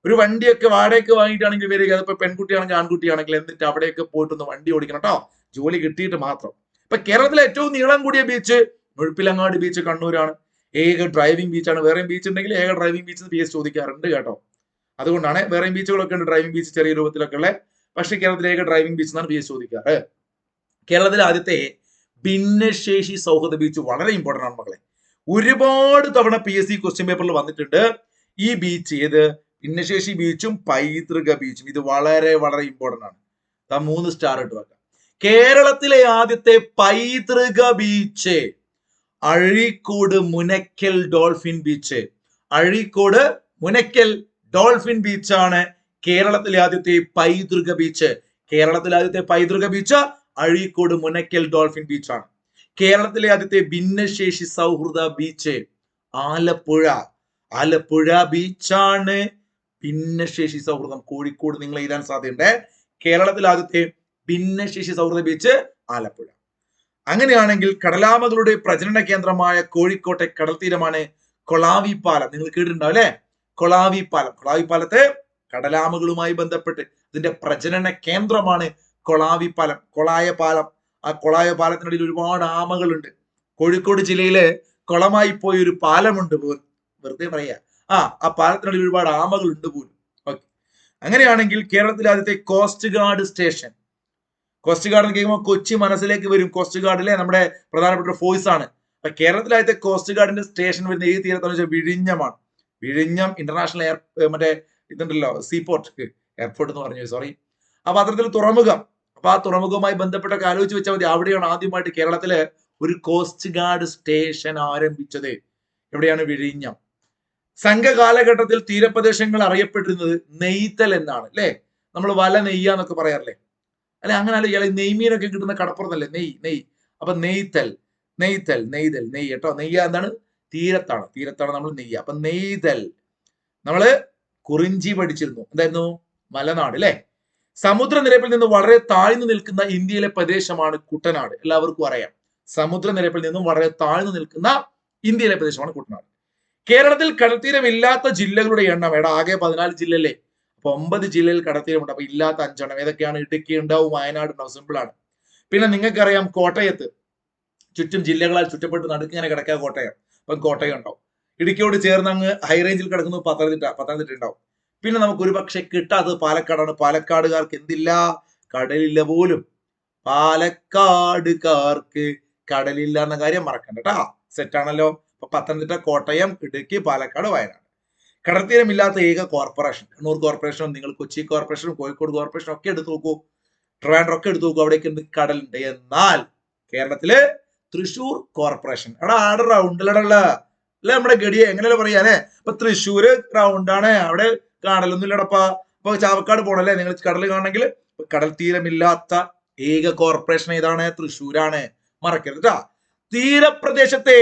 ഒരു വണ്ടിയൊക്കെ വാടകയ്ക്ക് വാങ്ങിയിട്ടാണെങ്കിൽ വരിക. അതിപ്പോ പെൺകുട്ടിയാണെങ്കിൽ ആൺകുട്ടിയാണെങ്കിൽ എന്നിട്ട് അവിടെയൊക്കെ പോയിട്ടൊന്ന് വണ്ടി ഓടിക്കണം കേട്ടോ ജോലി കിട്ടിയിട്ട് മാത്രം. ഇപ്പൊ കേരളത്തിലെ ഏറ്റവും നീളം കൂടിയ ബീച്ച് മുഴുപ്പിലങ്ങാട് ബീച്ച് കണ്ണൂരാണ്. ഏക ഡ്രൈവിംഗ് ബീച്ചാണ് വേറെ ബീച്ച് ഉണ്ടെങ്കിൽ ഏക ഡ്രൈവിംഗ് ബീച്ച് പി എസ് ചോദിക്കാറുണ്ട് കേട്ടോ. അതുകൊണ്ടാണ് വേറെയും ബീച്ചുകളൊക്കെ ഉണ്ട്. ഡ്രൈവിംഗ് ബീച്ച് ചെറിയ രൂപത്തിലൊക്കെ ഉള്ള പക്ഷെ കേരളത്തിലേക്ക് ഡ്രൈവിംഗ് ബീച്ച് എന്നാണ് ബീച്ച് ചോദിക്കാറ് കേരളത്തിലെ ആദ്യത്തെ ഭിന്നശേഷി സൗഹൃദ ബീച്ച് വളരെ ഇമ്പോർട്ടന്റ് ആണ് മക്കളെ. ഒരുപാട് തവണ പി എസ് സി ക്വസ്റ്റ്യൻ പേപ്പറിൽ വന്നിട്ടുണ്ട്. ഈ ബീച്ച് ഏത്? ഭിന്നശേഷി ബീച്ചും പൈതൃക ബീച്ചും ഇത് വളരെ വളരെ ഇമ്പോർട്ടന്റ് ആണ്. മൂന്ന് സ്റ്റാർ ഇട്ട് വെക്കാം. കേരളത്തിലെ ആദ്യത്തെ പൈതൃക beach Azhikode Munakkal dolphin beach Azhikode Munakkal dolphin ബീച്ചാണ് കേരളത്തിലെ ആദ്യത്തെ പൈതൃക ബീച്ച്. കേരളത്തിലെ ആദ്യത്തെ പൈതൃക ബീച്ച് അഴീക്കോട് മുനക്കൽ ഡോൾഫിൻ ബീച്ചാണ്. കേരളത്തിലെ ആദ്യത്തെ ഭിന്നശേഷി സൗഹൃദ ബീച്ച് ആലപ്പുഴ. ആലപ്പുഴ ബീച്ചാണ് ഭിന്നശേഷി സൗഹൃദം. കോഴിക്കോട് നിങ്ങൾ എഴുതാൻ സാധ്യതയുണ്ട്. കേരളത്തിലെ ആദ്യത്തെ ഭിന്നശേഷി സൗഹൃദ ബീച്ച് ആലപ്പുഴ. അങ്ങനെയാണെങ്കിൽ കടലാമകളുടെ പ്രജനന കേന്ദ്രമായ കോഴിക്കോട്ടെ കടൽ തീരമാണ് കൊളാവി പാലം. നിങ്ങൾ കേട്ടിട്ടുണ്ടാവും അല്ലെ? കൊളാവി പാലം. കൊളാവി പാലത്തെ കടലാമകളുമായി ബന്ധപ്പെട്ട് ഇതിന്റെ പ്രജനന കേന്ദ്രമാണ് കൊളാവി പാലം. കൊളായ പാലം. ആ കൊളായ പാലത്തിനിടയിൽ ഒരുപാട് ആമകളുണ്ട്. കോഴിക്കോട് ജില്ലയിലെ കൊളമായി പോയ ഒരു പാലമുണ്ട് പോലും. വെറുതെ പറയാ. ആ ആ പാലത്തിനിടയിൽ ഒരുപാട് ആമകളുണ്ട് പോലും. ഓക്കെ. അങ്ങനെയാണെങ്കിൽ കേരളത്തിലെ ആദ്യത്തെ coast guard station coast guard എന്ന് കേൾക്കുമ്പോൾ കൊച്ചി മനസ്സിലേക്ക് വരും. കോസ്റ്റ് ഗാർഡിലെ നമ്മുടെ പ്രധാനപ്പെട്ട ഫോഴ്സ് ആണ്. അപ്പൊ കേരളത്തിലെ ആദ്യത്തെ കോസ്റ്റ് ഗാർഡിന്റെ സ്റ്റേഷൻ വരുന്ന ഏത് തീരത്താണെന്ന് വെച്ചാൽ വിഴിഞ്ഞമാണ്. വിഴിഞ്ഞം ഇന്റർനാഷണൽ എയർ മറ്റേ ഇതുണ്ടല്ലോ സീപോർട്ട് എയർപോർട്ട് എന്ന് പറഞ്ഞു സോറി അപ്പൊ അത്തരത്തിൽ തുറമുഖം അപ്പൊ ആ തുറമുഖവുമായി ബന്ധപ്പെട്ട ആലോചിച്ച് വെച്ചാൽ മതി. അവിടെയാണ് ആദ്യമായിട്ട് കേരളത്തിൽ ഒരു കോസ്റ്റ് ഗാർഡ് സ്റ്റേഷൻ ആരംഭിച്ചത്. എവിടെയാണ് വിഴിഞ്ഞം? സംഘകാലഘട്ടത്തിൽ തീരപ്രദേശങ്ങൾ അറിയപ്പെട്ടിരുന്നത് നെയ്ത്തൽ എന്നാണ് അല്ലെ? നമ്മൾ വല നെയ്യ എന്നൊക്കെ പറയാറില്ലേ? അല്ലെ അങ്ങനെ ഇയാളെ നെയ്മീനൊക്കെ കിട്ടുന്ന കടപ്പുറത്തല്ലേ? നെയ് നെയ് അപ്പൊ നെയ്ത്തൽ നെയ്ത്തൽ നെയ്തൽ നെയ്യ് കേട്ടോ. നെയ്യ എന്താണ്? തീരത്താണ് തീരത്താണ് നമ്മൾ നെയ്യ. അപ്പൊ നെയ്തൽ. നമ്മൾ കുറിഞ്ചി പഠിച്ചിരുന്നു. എന്തായിരുന്നു? മലനാട് അല്ലെ? സമുദ്രനിരപ്പിൽ നിന്ന് വളരെ താഴ്ന്നു നിൽക്കുന്ന ഇന്ത്യയിലെ പ്രദേശമാണ് കുട്ടനാട്. എല്ലാവർക്കും അറിയാം. സമുദ്രനിരപ്പിൽ നിന്നും വളരെ താഴ്ന്നു നിൽക്കുന്ന ഇന്ത്യയിലെ പ്രദേശമാണ് കുട്ടനാട്. കേരളത്തിൽ കടൽത്തീരമില്ലാത്ത ജില്ലകളുടെ എണ്ണം എടാ ആകെ പതിനാല് ജില്ലല്ലേ അപ്പൊ ഒമ്പത് ജില്ലയിൽ കടൽത്തീരമുണ്ട്. അപ്പൊ ഇല്ലാത്ത അഞ്ചെണ്ണം. ഏതൊക്കെയാണ്? ഇടുക്കി ഉണ്ടാവും വയനാട് ഉണ്ടാവും. സിമ്പിൾ ആണ്. പിന്നെ നിങ്ങൾക്കറിയാം കോട്ടയത്ത്. ചുറ്റും ജില്ലകളാൽ ചുറ്റപ്പെട്ട് നടുക്കിങ്ങനെ കിടക്കുക കോട്ടയം. അപ്പം കോട്ടയം ഉണ്ടാവും. ഇടുക്കിയോട് ചേർന്ന് അങ്ങ് ഹൈ റേഞ്ചിൽ കിടക്കുന്നത് പത്തനംതിട്ട പത്തനംതിട്ട ഉണ്ടാവും. പിന്നെ നമുക്ക് ഒരു പക്ഷെ കിട്ടാത്തത് പാലക്കാടാണ്. പാലക്കാടുകാർക്ക് എന്തില്ല? കടലില്ല പോലും. പാലക്കാടുകാർക്ക് കടലില്ല എന്ന കാര്യം മറക്കണ്ട കേട്ടാ സെറ്റാണല്ലോ ഇപ്പൊ പത്തനംതിട്ട കോട്ടയം ഇടുക്കി പാലക്കാട് വയനാട്. കടൽത്തീരമില്ലാത്ത ഏക കോർപ്പറേഷൻ കണ്ണൂർ കോർപ്പറേഷനും നിങ്ങൾ കൊച്ചി കോർപ്പറേഷനും കോഴിക്കോട് കോർപ്പറേഷനും ഒക്കെ എടുത്തു നോക്കൂ. ട്രിവാൻഡ്രം ഒക്കെ എടുത്തു നോക്കൂ. അവിടേക്ക് കടലുണ്ട്? എന്നാൽ കേരളത്തിൽ തൃശൂർ കോർപ്പറേഷൻ എടാ ആടെ റൗണ്ടിലടല്ല അല്ലെ നമ്മുടെ ഗഡിയെ എങ്ങനെയല്ലേ പറയാ അല്ലെ? അപ്പൊ തൃശ്ശൂര് റൗണ്ടാണ് അവിടെ കടലൊന്നും ഇല്ലടപ്പാ അപ്പൊ ചാവക്കാട് പോണല്ലേ? നിങ്ങൾ കടൽ കാണണമെങ്കിൽ കടൽ തീരമില്ലാത്ത ഏക കോർപ്പറേഷൻ ഏതാണ്? തൃശ്ശൂരാണ് മറക്കരുത്. തീരപ്രദേശത്തെ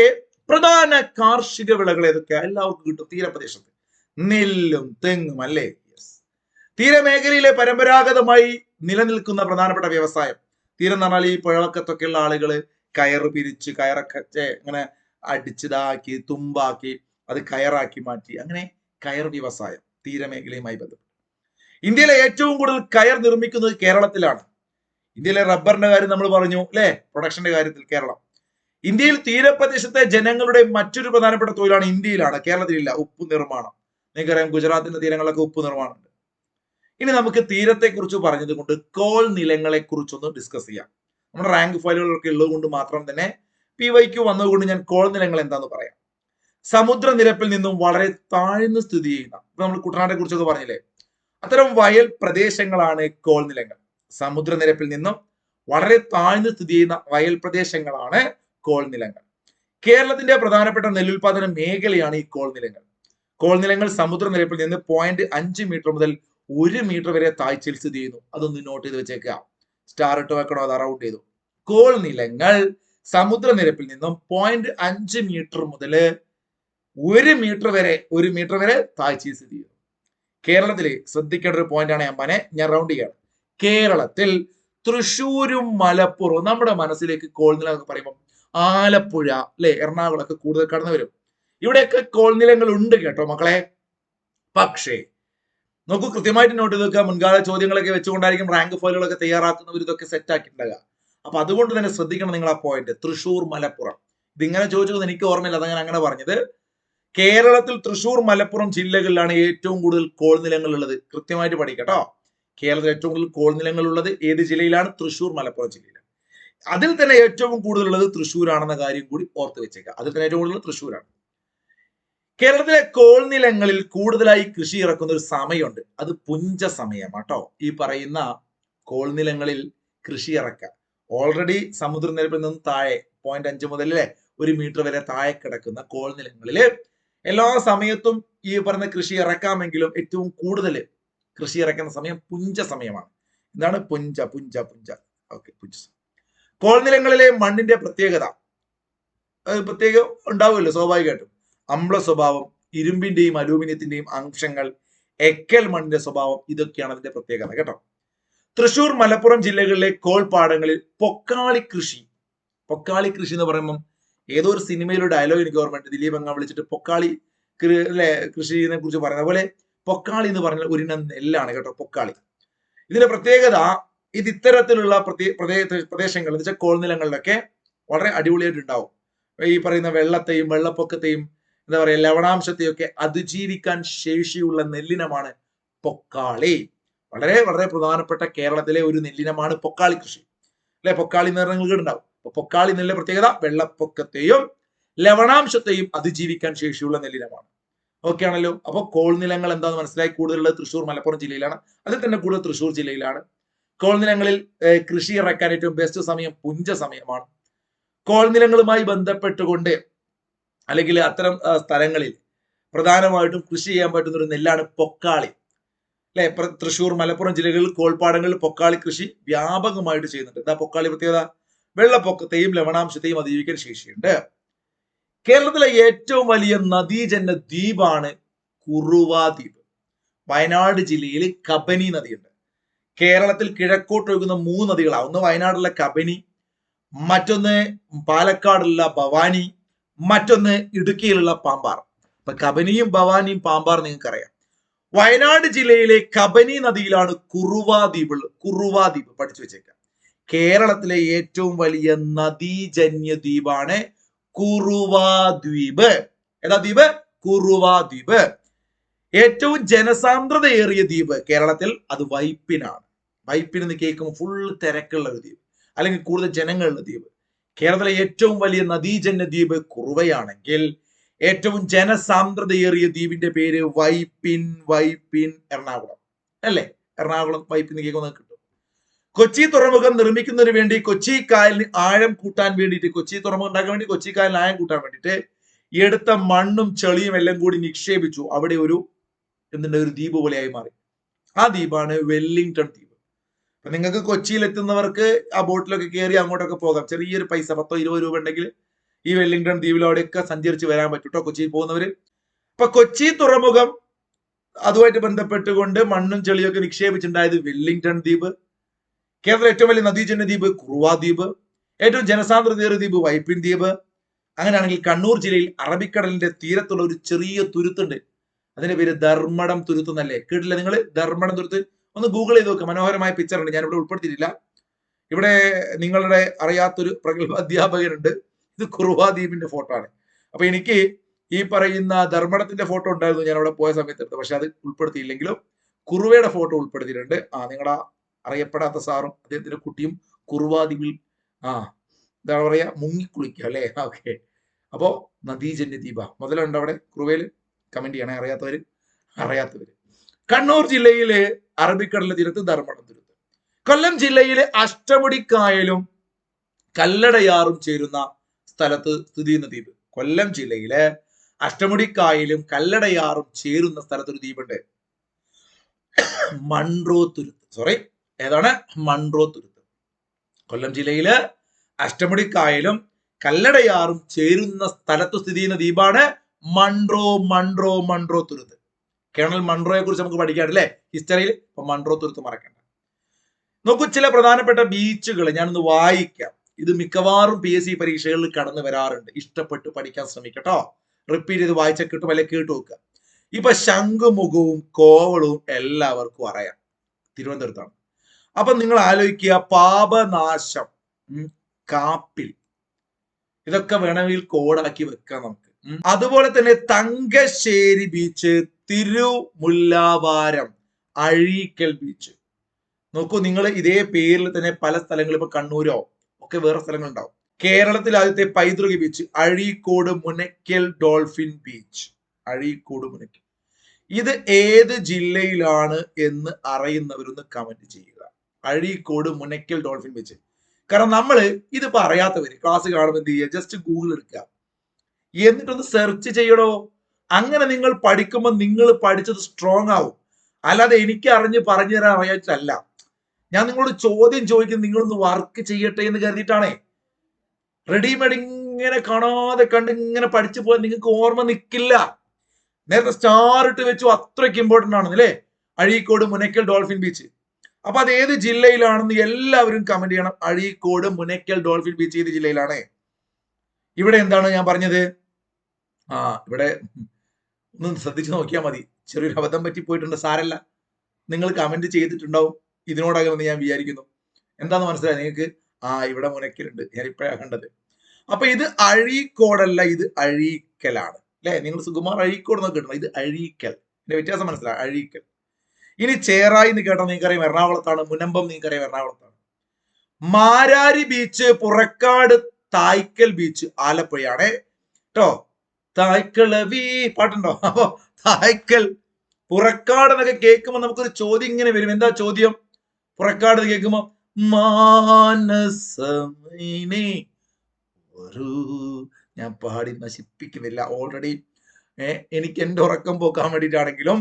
പ്രധാന കാർഷിക വിളകൾ ഏതൊക്കെയാ? എല്ലാവർക്കും കിട്ടും തീരപ്രദേശത്ത്. നെല്ലും തെങ്ങും അല്ലേ? തീരമേഖലയിലെ പരമ്പരാഗതമായി നിലനിൽക്കുന്ന പ്രധാനപ്പെട്ട വ്യവസായം. തീരം എന്ന് പറഞ്ഞാൽ ഈ പുഴവക്കത്തൊക്കെയുള്ള ആളുകൾ കയറ് പിരിച്ച് കയറൊക്കെ ഇങ്ങനെ അടിച്ചിതാക്കി തുമ്പാക്കി അത് കയറാക്കി മാറ്റി. അങ്ങനെ കയർ വ്യവസായം തീരമേഖലയുമായി ബന്ധപ്പെട്ട്. ഇന്ത്യയിലെ ഏറ്റവും കൂടുതൽ കയർ നിർമ്മിക്കുന്നത് കേരളത്തിലാണ്. ഇന്ത്യയിലെ റബ്ബറിന്റെ കാര്യം നമ്മൾ പറഞ്ഞു അല്ലെ? പ്രൊഡക്ഷന്റെ കാര്യത്തിൽ കേരളം. ഇന്ത്യയിൽ തീരപ്രദേശത്തെ ജനങ്ങളുടെ മറ്റൊരു പ്രധാനപ്പെട്ട തൊഴിലാണ് ഇന്ത്യയിലാണ് കേരളത്തിലില്ല ഉപ്പ് നിർമ്മാണം. നിങ്ങൾക്കറിയാം ഗുജറാത്തിന്റെ തീരങ്ങളിലൊക്കെ ഉപ്പ് നിർമ്മാണമുണ്ട്. ഇനി നമുക്ക് തീരത്തെ കുറിച്ച് പറഞ്ഞത് കൊണ്ട് കോൾ നിലങ്ങളെ കുറിച്ചൊന്ന് ഡിസ്കസ് ചെയ്യാം. നമ്മുടെ റാങ്ക് ഫയലുകളൊക്കെ ഉള്ളത് കൊണ്ട് മാത്രം തന്നെ പി വൈ വൈക്ക് വന്നതുകൊണ്ട് ഞാൻ കോൾ നിലങ്ങൾ എന്താന്ന് പറയാം. സമുദ്രനിരപ്പിൽ നിന്നും വളരെ താഴ്ന്ന് സ്ഥിതി ചെയ്യുന്ന ഇപ്പൊ നമ്മൾ കുട്ടനാട്ടെ കുറിച്ചൊക്കെ പറഞ്ഞില്ലേ? അത്തരം വയൽ പ്രദേശങ്ങളാണ് കോൾ നിലങ്ങൾ. സമുദ്രനിരപ്പിൽ നിന്നും വളരെ താഴ്ന്ന് സ്ഥിതി ചെയ്യുന്ന വയൽ പ്രദേശങ്ങളാണ് കോൾ നിലങ്ങൾ. കേരളത്തിന്റെ പ്രധാനപ്പെട്ട നെല്ലുൽപാദന മേഖലയാണ് ഈ കോൾ നിലങ്ങൾ. കോൾ നിലങ്ങൾ സമുദ്രനിരപ്പിൽ നിന്ന് പോയിന്റ് അഞ്ച് മീറ്റർ മുതൽ ഒരു മീറ്റർ വരെ താഴ്ചയിൽ സ്ഥിതി ചെയ്യുന്നു. അതൊന്ന് നോട്ട് ചെയ്ത് വെച്ചേക്കാം സ്റ്റാർ ഇട്ട് വെക്കണോ അത് അറൗണ്ട് ചെയ്തു? കോൾ നിലങ്ങൾ സമുദ്രനിരപ്പിൽ നിന്നും പോയിന്റ് അഞ്ച് മീറ്റർ മുതൽ ഒരു മീറ്റർ വരെ ഒരു മീറ്റർ വരെ താഴ്ച സ്ഥിതി ചെയ്യുന്നു. കേരളത്തിൽ ശ്രദ്ധിക്കേണ്ട ഒരു പോയിന്റ് ആണ് അമ്മാനെ ഞാൻ റൗണ്ട് ചെയ്യാണ്. കേരളത്തിൽ തൃശ്ശൂരും മലപ്പുറവും നമ്മുടെ മനസ്സിലേക്ക് കോൾനില എന്നൊക്കെ പറയുമ്പോൾ ആലപ്പുഴ അല്ലെ എറണാകുളമൊക്കെ കൂടുതൽ കടന്നു വരും. ഇവിടെയൊക്കെ കോൾനിലങ്ങൾ ഉണ്ട് കേട്ടോ മക്കളെ. പക്ഷേ നോക്കൂ കൃത്യമായിട്ട് നോട്ട് ചെയ്ത് വെക്കുക. മുൻകാല ചോദ്യങ്ങളൊക്കെ വെച്ചുകൊണ്ടായിരിക്കും റാങ്ക് ഫയലുകളൊക്കെ തയ്യാറാക്കുന്നവർ ഇതൊക്കെ സെറ്റ് ആക്കിയിട്ടുണ്ടാകുക അപ്പൊ അതുകൊണ്ട് തന്നെ ശ്രദ്ധിക്കണം നിങ്ങൾ ആ പോയിന്റ് തൃശൂർ മലപ്പുറം. ഇതിങ്ങനെ ചോദിച്ചത് എനിക്ക് ഓർമ്മയില്ല അതങ്ങനെ അങ്ങനെ പറഞ്ഞത്. കേരളത്തിൽ തൃശൂർ മലപ്പുറം ജില്ലകളിലാണ് ഏറ്റവും കൂടുതൽ കോൾ നിലങ്ങൾ ഉള്ളത് കൃത്യമായിട്ട് പഠിക്കട്ടോ. കേരളത്തിൽ ഏറ്റവും കൂടുതൽ കോൾ നിലങ്ങൾ ഉള്ളത് ഏത് ജില്ലയിലാണ്? തൃശൂർ മലപ്പുറം ജില്ലയിലാണ്. അതിൽ തന്നെ ഏറ്റവും കൂടുതൽ ഉള്ളത് തൃശ്ശൂരാണെന്ന കാര്യം കൂടി ഓർത്ത് വെച്ചേക്കുക അതിൽ തന്നെ ഏറ്റവും കൂടുതൽ തൃശ്ശൂരാണ് കേരളത്തിലെ കോൾ നിലങ്ങളിൽ കൂടുതലായി കൃഷി ഇറക്കുന്ന ഒരു സമയമുണ്ട്. അത് പുഞ്ച സമയമാട്ടോ ഈ പറയുന്ന കോൾ നിലങ്ങളിൽ കൃഷി ഇറക്കുക. ഓൾറെഡി സമുദ്രനിരപ്പിൽ നിന്ന് താഴെ പോയിന്റ് അഞ്ച് മുതൽ അല്ലേ ഒരു മീറ്റർ വരെ താഴെ കിടക്കുന്ന കോൾ നിലങ്ങളിൽ എല്ലാ സമയത്തും ഈ പറഞ്ഞ കൃഷി ഇറക്കാമെങ്കിലും ഏറ്റവും കൂടുതൽ കൃഷി ഇറക്കുന്ന സമയം പുഞ്ച സമയമാണ്. എന്താണ്? പുഞ്ച പുഞ്ച പുഞ്ച. ഓക്കെ പുഞ്ച കോൾനിലങ്ങളിലെ കോൾ നിലങ്ങളിലെ മണ്ണിന്റെ പ്രത്യേകത. പ്രത്യേക പ്രത്യേകം ഉണ്ടാവുമല്ലോ സ്വാഭാവികമായിട്ടും. അമ്ല സ്വഭാവം ഇരുമ്പിന്റെയും അലൂമിനിയത്തിന്റെയും അംശങ്ങൾ എക്കൽ മണ്ണിന്റെ സ്വഭാവം ഇതൊക്കെയാണ് അതിന്റെ പ്രത്യേകത കേട്ടോ. തൃശൂർ മലപ്പുറം ജില്ലകളിലെ കോൾപാടങ്ങളിൽ പൊക്കാളി കൃഷി. പൊക്കാളി കൃഷി എന്ന് പറയുമ്പം ഏതോ ഒരു സിനിമയിലെ ഡയലോഗ് എനിക്ക് ഓർമ്മയുണ്ട്. ദിലീപ് അങ്ങ വിളിച്ചിട്ട് പൊക്കാളി അല്ലെ കൃഷിയെ കുറിച്ച് പറയുന്ന പോലെ പൊക്കാളി എന്ന് പറഞ്ഞാൽ ഒരിനം നെല്ലാണ് കേട്ടോ പൊക്കാളി. ഇതിന്റെ പ്രത്യേകത ഇത് ഇത്തരത്തിലുള്ള പ്രദേശങ്ങൾ എന്ന് വെച്ചാൽ കോൾനിലങ്ങളിലൊക്കെ വളരെ അടിപൊളിയായിട്ട് ഉണ്ടാവും. ഈ പറയുന്ന വെള്ളത്തെയും വെള്ളപ്പൊക്കത്തെയും എന്താ പറയുക ലവണാംശത്തെയും ഒക്കെ അതിജീവിക്കാൻ ശേഷിയുള്ള നെല്ലിനമാണ് പൊക്കാളി. വളരെ വളരെ പ്രധാനപ്പെട്ട കേരളത്തിലെ ഒരു നെല്ലിനമാണ് പൊക്കാളി കൃഷി. അല്ലെ? പൊക്കാളി എന്ന് പറഞ്ഞാൽ ഉണ്ടാവും. അപ്പൊ പൊക്കാളി നെല്ലിന്റെ പ്രത്യേകത വെള്ളപ്പൊക്കത്തെയും ലവണാംശത്തെയും അതിജീവിക്കാൻ ശേഷിയുള്ള നെല്ലിനമാണ്. ഓക്കെ ആണല്ലോ? അപ്പൊ കോൾനിലങ്ങൾ എന്താണെന്ന് മനസ്സിലായി? കൂടുതലുള്ളത് തൃശ്ശൂർ മലപ്പുറം ജില്ലയിലാണ്. അതിൽ തന്നെ കൂടുതൽ തൃശ്ശൂർ ജില്ലയിലാണ്. കോൾനിലങ്ങളിൽ കൃഷി ഇറക്കാൻ ഏറ്റവും ബെസ്റ്റ് സമയം പുഞ്ച സമയമാണ്. കോൾനിലങ്ങളുമായി ബന്ധപ്പെട്ടുകൊണ്ട് അല്ലെങ്കിൽ അത്തരം സ്ഥലങ്ങളിൽ പ്രധാനമായിട്ടും കൃഷി ചെയ്യാൻ പറ്റുന്ന ഒരു നെല്ലാണ് പൊക്കാളി. അല്ലെ തൃശ്ശൂർ മലപ്പുറം ജില്ലകളിൽ കോൾപ്പാടങ്ങളിൽ പൊക്കാളി കൃഷി വ്യാപകമായിട്ട് ചെയ്യുന്നുണ്ട്. എന്താ പൊക്കാളി പ്രത്യേകത. വെള്ളപ്പൊക്കത്തെയും ലവണാംശത്തെയും അതിജീവിക്കാൻ ശേഷിയുണ്ട്. കേരളത്തിലെ ഏറ്റവും വലിയ നദീജന്യ ദ്വീപാണ് കുറുവ ദ്വീപ്. വയനാട് ജില്ലയിൽ കബനി നദിയുണ്ട്. കേരളത്തിൽ കിഴക്കോട്ട് ഒഴുകുന്ന മൂന്ന് നദികളാണ് ഒന്ന് വയനാടുള്ള കബനി മറ്റൊന്ന് പാലക്കാടുള്ള ഭവാനി മറ്റൊന്ന് ഇടുക്കിയിലുള്ള പാമ്പാർ അപ്പൊ കബനിയും ഭവാനിയും പാമ്പാർ നിങ്ങൾക്കറിയാം. വയനാട് ജില്ലയിലെ കബനി നദിയിലാണ് കുറുവാ ദ്വീപ് കുറുവ ദ്വീപ് പഠിച്ചു വെച്ചേക്കാം. കേരളത്തിലെ ഏറ്റവും വലിയ നദീജന്യ ദ്വീപാണ് കുറുവാ ദ്വീപ്. ഏതാ ദ്വീപ്? കുറുവാ ദ്വീപ്. ഏറ്റവും ജനസാന്ദ്രതയേറിയ ദ്വീപ് കേരളത്തിൽ അത് വൈപ്പിനാണ്. വൈപ്പിൻ എന്ന് കേൾക്കുമ്പോൾ ഫുൾ തിരക്കുള്ള ഒരു ദ്വീപ് അല്ലെങ്കിൽ കൂടുതൽ ജനങ്ങളുള്ള ദ്വീപ്. കേരളത്തിലെ ഏറ്റവും വലിയ നദീജന്യ ദ്വീപ് കുറുവയാണെങ്കിൽ ഏറ്റവും ജനസാന്ദ്രതയേറിയ ദ്വീപിന്റെ പേര് വൈപ്പിൻ വൈപ്പിൻ എറണാകുളം. അല്ലേ? എറണാകുളം വൈപ്പിൻ കേൾക്കുന്നത് കിട്ടും. കൊച്ചി തുറമുഖം നിർമ്മിക്കുന്നതിന് വേണ്ടി കൊച്ചി കായലിന് ആഴം കൂട്ടാൻ വേണ്ടിയിട്ട് കൊച്ചി തുറമുഖം ഉണ്ടാക്കാൻ വേണ്ടി കൊച്ചി കായലിന് ആഴം കൂട്ടാൻ വേണ്ടിയിട്ട് എടുത്ത മണ്ണും ചെളിയും എല്ലാം കൂടി നിക്ഷേപിച്ചു. അവിടെ ഒരു എന്തുണ്ട്? ഒരു ദ്വീപ് പോലെയായി മാറി. ആ ദ്വീപാണ് വെല്ലിംഗ്ടൺ ദ്വീപ്. അപ്പൊ നിങ്ങൾക്ക് കൊച്ചിയിൽ എത്തുന്നവർക്ക് ആ ബോട്ടിലൊക്കെ കയറി അങ്ങോട്ടൊക്കെ പോകാം. ചെറിയൊരു പൈസ പത്തോ ഇരുപത് രൂപ ഉണ്ടെങ്കിൽ ഈ വെല്ലിംഗ്ടൺ ദ്വീപിലൂടെയൊക്കെ സഞ്ചരിച്ച് വരാൻ പറ്റും കേട്ടോ കൊച്ചിയിൽ പോകുന്നവര്? അപ്പൊ കൊച്ചി തുറമുഖം അതുമായിട്ട് ബന്ധപ്പെട്ടുകൊണ്ട് മണ്ണും ചെളിയൊക്കെ നിക്ഷേപിച്ചിട്ടുണ്ടായത് വെല്ലിംഗ്ടൺ ദ്വീപ് കേരളത്തിലെ ഏറ്റവും വലിയ നദീജന്യ ദ്വീപ് കുറുവ ദ്വീപ് ഏറ്റവും ജനസാന്ദ്രതയേറിയ ദ്വീപ് വൈപ്പിൻ ദ്വീപ് അങ്ങനെയാണെങ്കിൽ കണ്ണൂർ ജില്ലയിൽ അറബിക്കടലിന്റെ തീരത്തുള്ള ഒരു ചെറിയ തുരുത്തുണ്ട്. അതിന്റെ പേര് ധർമ്മടം തുരുത്ത് എന്നല്ലേ? കേട്ടില്ല നിങ്ങൾ ധർമ്മടം തുരുത്ത്. ഒന്ന് ഗൂഗിൾ ചെയ്ത് നോക്കുക മനോഹരമായ പിക്ചർ ഉണ്ട് ഞാൻ ഇവിടെ ഉൾപ്പെടുത്തിയിട്ടില്ല. ഇവിടെ നിങ്ങളുടെ അറിയാത്തൊരു പ്രഗത്ഭ അധ്യാപകനുണ്ട്. ഇത് കുറുവ ദ്വീപിന്റെ ഫോട്ടോ ആണ്. അപ്പൊ എനിക്ക് ഈ പറയുന്ന ധർമ്മടത്തിന്റെ ഫോട്ടോ ഉണ്ടായിരുന്നു ഞാൻ അവിടെ പോയ സമയത്ത് എടുത്തത്. പക്ഷെ അത് ഉൾപ്പെടുത്തിയില്ലെങ്കിലും കുറുവയുടെ ഫോട്ടോ ഉൾപ്പെടുത്തിയിട്ടുണ്ട്. ആ നിങ്ങളുടെ അറിയപ്പെടാത്ത സാറും അദ്ദേഹത്തിന്റെ കുട്ടിയും കുറുവ ദ്വീപിൽ ആ എന്താ പറയാ മുങ്ങിക്കുളിക്കുക അല്ലേ? ഓക്കെ. അപ്പോ നദീജന്യ ദ്വീപ മുതലുണ്ട് അവിടെ കുറുവയിൽ കമന്റ് ചെയ്യണേ അറിയാത്തവര്? അറിയാത്തവര്. കണ്ണൂർ ജില്ലയിലെ അറബിക്കടലിന്റെ തീരത്ത് ധർമ്മടം തുരുത്ത്. കൊല്ലം ജില്ലയിലെ അഷ്ടമുടിക്കായലും കല്ലടയാറും ചേരുന്ന സ്ഥലത്ത് സ്ഥിതി ചെയ്യുന്ന ദ്വീപ്. കൊല്ലം ജില്ലയിലെ അഷ്ടമുടിക്കായലും കല്ലടയാറും ചേരുന്ന സ്ഥലത്ത് ഒരു ദ്വീപുണ്ട്. മൺറോ തുരുത്ത്. സോറി ഏതാണ്? മൺറോ തുരുത്ത്. കൊല്ലം ജില്ലയിൽ അഷ്ടമുടിക്കായലും കല്ലടയാറും ചേരുന്ന സ്ഥലത്ത് സ്ഥിതി ചെയ്യുന്ന ദ്വീപാണ് Munroe Munroe Munroe Thuruthu. Colonel മൺറോയെ കുറിച്ച് നമുക്ക് പഠിക്കാറില്ലേ ഹിസ്റ്ററിയിൽ മൺറോ തുരുത്ത് മറക്കണ്ട. നോക്കൂ ചില പ്രധാനപ്പെട്ട ബീച്ചുകൾ ഞാനൊന്ന് വായിക്കാം. ഇത് മിക്കവാറും പി എസ് സി പരീക്ഷകളിൽ കടന്നു വരാറുണ്ട്. ഇഷ്ടപ്പെട്ട് പഠിക്കാൻ ശ്രമിക്കട്ടോ. റിപ്പീറ്റ് ചെയ്ത് വായിച്ച കിട്ടും അല്ലെങ്കിൽ കേട്ടു നോക്കുക. ഇപ്പൊ ശംഖുമുഖവും കോവളവും എല്ലാവർക്കും അറിയാം. തിരുവനന്തപുരത്താണ്. അപ്പൊ നിങ്ങൾ ആലോചിക്കുക പാപനാശം കാപ്പിൽ. ഇതൊക്കെ വേണമെങ്കിൽ കോഡാക്കി വെക്കാം നമുക്ക്. അതുപോലെ തന്നെ തങ്കശ്ശേരി ബീച്ച് തിരുമുല്ലാവാരം അഴീക്കൽ ബീച്ച് നോക്കൂ നിങ്ങൾ ഇതേ പേരിൽ തന്നെ പല സ്ഥലങ്ങളും ഇപ്പൊ കണ്ണൂരോ ഒക്കെ വേറെ സ്ഥലങ്ങളുണ്ടാവും. കേരളത്തിൽ ആദ്യത്തെ പൈതൃക beach Azhikode Munakkal dolphin beach Azhikode Munakkal. ഇത് ഏത് ജില്ലയിലാണ് എന്ന് അറിയുന്നവരൊന്ന് കമന്റ് ചെയ്യുക. അഴീക്കോട് മുനയ്ക്കൽ ഡോൾഫിൻ ബീച്ച് കാരണം നമ്മൾ ഇതിപ്പോ അറിയാത്തവര് ക്ലാസ് കാണുമ്പോൾ എന്ത് ചെയ്യുക? ജസ്റ്റ് ഗൂഗിൾ എടുക്കുക. എന്നിട്ടൊന്ന് സെർച്ച് ചെയ്യണോ അങ്ങനെ നിങ്ങൾ പഠിക്കുമ്പോൾ നിങ്ങൾ പഠിച്ചത് സ്ട്രോങ് ആവും. അല്ലാതെ എനിക്ക് അറിഞ്ഞ് പറഞ്ഞു തരാൻ അറിയാച്ചല്ല ഞാൻ നിങ്ങളോട് ചോദ്യം ചോദിക്കുന്നത് നിങ്ങളൊന്ന് വർക്ക് ചെയ്യട്ടെ എന്ന് കരുതിയിട്ടാണേ. റെഡിമെയ്ഡ് ഇങ്ങനെ കാണാതെ കണ്ട് ഇങ്ങനെ പഠിച്ചു പോയാൽ നിങ്ങൾക്ക് ഓർമ്മ നിൽക്കില്ല. നേരത്തെ സ്റ്റാർ ഇട്ട് വെച്ചു അത്രയ്ക്ക് ഇമ്പോർട്ടന്റ് ആണെന്ന് അല്ലേ? അഴീക്കോട് മുനയ്ക്കൽ ഡോൾഫിൻ ബീച്ച് അപ്പൊ അത് ഏത് ജില്ലയിലാണെന്ന് എല്ലാവരും കമന്റ് ചെയ്യണം. അഴീക്കോട് മുനയ്ക്കൽ ഡോൾഫിൻ ബീച്ച് ഏത് ജില്ലയിലാണ്? ഇവിടെ എന്താണ് ഞാൻ പറഞ്ഞത്? ആ ഇവിടെ ഒന്ന് ശ്രദ്ധിച്ചു നോക്കിയാൽ മതി. ചെറിയൊരു അബദ്ധം പറ്റി പോയിട്ടുണ്ട് സാരല്ല. നിങ്ങൾ കമന്റ് ചെയ്തിട്ടുണ്ടാവും. ഇതിനോടകമെന്ന് ഞാൻ വിചാരിക്കുന്നു. എന്താന്ന് മനസ്സിലായി? നിങ്ങൾക്ക് ആ ഇവിടെ മുനക്കിലുണ്ട്. ഞാൻ ഇപ്പോഴാണ് കണ്ടത്. അപ്പൊ ഇത് അഴീക്കോടല്ല ഇത് അഴീക്കലാണ്. അല്ലെ? നിങ്ങൾ സുകുമാർ അഴീക്കോട് എന്നൊക്കെ കിട്ടണം ഇത് അഴീക്കൽ. എന്റെ വ്യത്യാസം മനസ്സിലായി? അഴീക്കൽ. ഇനി ചേറായി എന്ന് കേട്ടാൽ നിങ്ങൾക്കറിയാം എറണാകുളത്താണ്. മുനമ്പം നിങ്ങൾക്കറിയാം എറണാകുളത്താണ്. മാരാരി ബീച്ച് പുറക്കാട് തായ്ക്കൽ ബീച്ച് ആലപ്പുഴയാണ്. കേട്ടോ തായ്ക്കളവി പാട്ടുണ്ടോ? അപ്പൊ തായ്ക്കൽ പുറക്കാട് എന്നൊക്കെ കേൾക്കുമ്പോൾ നമുക്കൊരു ചോദ്യം ഇങ്ങനെ വരും. എന്താ ചോദ്യം? പുറക്കാട് കേൾക്കുമ്പോ മാനസമൈനേ ഒരു ഞാൻ പാടി നശിപ്പിക്കുന്നില്ല. ഓൾറെഡി എനിക്ക് എന്റെ ഉറക്കം പോക്കാൻ വേണ്ടിയിട്ടാണെങ്കിലും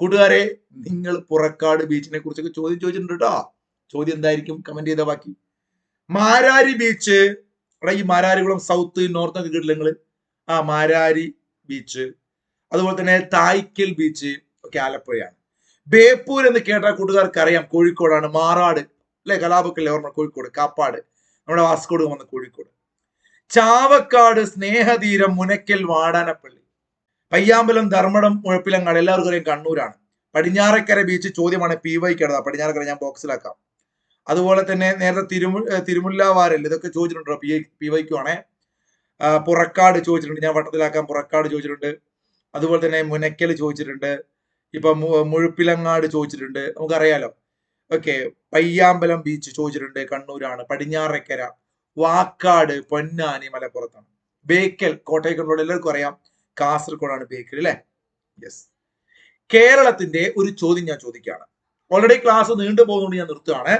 കൂട്ടുകാരെ നിങ്ങൾ പുറക്കാട് ബീച്ചിനെ കുറിച്ചൊക്കെ ചോദ്യം ചോദിച്ചിട്ടുണ്ട് കേട്ടോ ചോദ്യം എന്തായിരിക്കും? കമന്റ് ചെയ്ത ബാക്കി. മാരാരി ബീച്ച്. ഈ മാരാരികുളം സൗത്ത് നോർത്ത് ഒക്കെ കേട്ടില്ല നിങ്ങൾ? ആ മാരാരി ബീച്ച്. അതുപോലെ തന്നെ തായ്ക്കൽ ബീച്ച് ഒക്കെ ആലപ്പുഴയാണ്. ബേപ്പൂർ എന്ന് കേട്ടാൽ കൂട്ടുകാർക്ക് അറിയാം കോഴിക്കോടാണ് മാറാട് അല്ലെ? കലാപക്കല്ലേ ഓർമ്മ? കോഴിക്കോട് കാപ്പാട്. നമ്മുടെ വാസ്കോട് വന്ന കോഴിക്കോട്. ചാവക്കാട് സ്നേഹതീരം മുനക്കൽ വാടാനപ്പള്ളി. പയ്യാമ്പലം ധർമ്മടം മുഴപ്പിലങ്ങാട് എല്ലാവർക്കും അറിയാം കണ്ണൂരാണ്. പടിഞ്ഞാറക്കര ബീച്ച് ചോദ്യമാണ് പി വൈ കിടന്ന പടിഞ്ഞാറക്കര ഞാൻ ബോക്സിലാക്കാം അതുപോലെ തന്നെ നേരത്തെ തിരുമു തിരുമുല്ലാവാരൽ ഇതൊക്കെ ചോദിച്ചിട്ടുണ്ടോ? പി പി വൈക്കുവാണേ പുറക്കാട് ചോദിച്ചിട്ടുണ്ട്. ഞാൻ വട്ടത്തിലാക്കാൻ പുറക്കാട് ചോദിച്ചിട്ടുണ്ട്. അതുപോലെ തന്നെ മുനക്കൽ ചോദിച്ചിട്ടുണ്ട്. ഇപ്പൊ മുഴുപ്പിലങ്ങാട് ചോദിച്ചിട്ടുണ്ട്. നമുക്കറിയാലോ. ഓക്കെ പയ്യാമ്പലം ബീച്ച് ചോദിച്ചിട്ടുണ്ട് കണ്ണൂരാണ്. പടിഞ്ഞാറക്കര വാക്കാട് പൊന്നാനി മലപ്പുറത്താണ്. ബേക്കൽ കോട്ടയക്കോട് എല്ലാവർക്കും അറിയാം. കാസർഗോഡാണ് ബേക്കൽ അല്ലെ? യെസ് കേരളത്തിന്റെ ഒരു ചോദ്യം ഞാൻ ചോദിക്കുകയാണ്. ഓൾറെഡി ക്ലാസ് നീണ്ടു പോകുന്നുണ്ട് ഞാൻ നിർത്തുകയാണ്.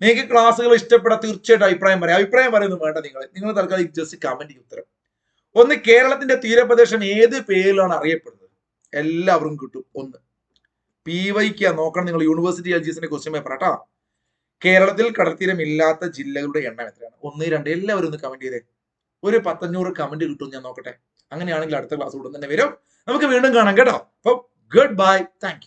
നിങ്ങൾക്ക് ക്ലാസ്സുകൾ ഇഷ്ടപ്പെടാൻ തീർച്ചയായിട്ടും അഭിപ്രായം പറയാം. അഭിപ്രായം പറയുന്നത് വേണ്ട നിങ്ങൾ നിങ്ങൾ തൽക്കാലം ജസ്റ്റ് കമന്റ് ഉത്തരം. ഒന്ന് കേരളത്തിന്റെ തീരപ്രദേശം ഏത് പേരിലാണ് അറിയപ്പെടുന്നത്? എല്ലാവർക്കും കിട്ടും ഒന്ന്. പി വൈക്ക് നോക്കണം നിങ്ങൾ യൂണിവേഴ്സിറ്റി എൽ ജി എസിന്റെ ക്വസ്റ്റ്യൻ പേപ്പർ കേട്ടോ കേരളത്തിൽ കടൽത്തീരമില്ലാത്ത ജില്ലകളുടെ എണ്ണം എത്രയാണ്? ഒന്ന് രണ്ട് എല്ലാവരും ഒന്ന് കമന്റ് ചെയ്തേ. ഒരു പത്തഞ്ഞൂറ് കമന്റ് കിട്ടും ഞാൻ നോക്കട്ടെ. അങ്ങനെയാണെങ്കിൽ അടുത്ത ക്ലാസ് ഉടൻ തന്നെ വരും. നമുക്ക് വീണ്ടും കാണാം കേട്ടോ. അപ്പൊ ഗുഡ് ബൈ താങ്ക്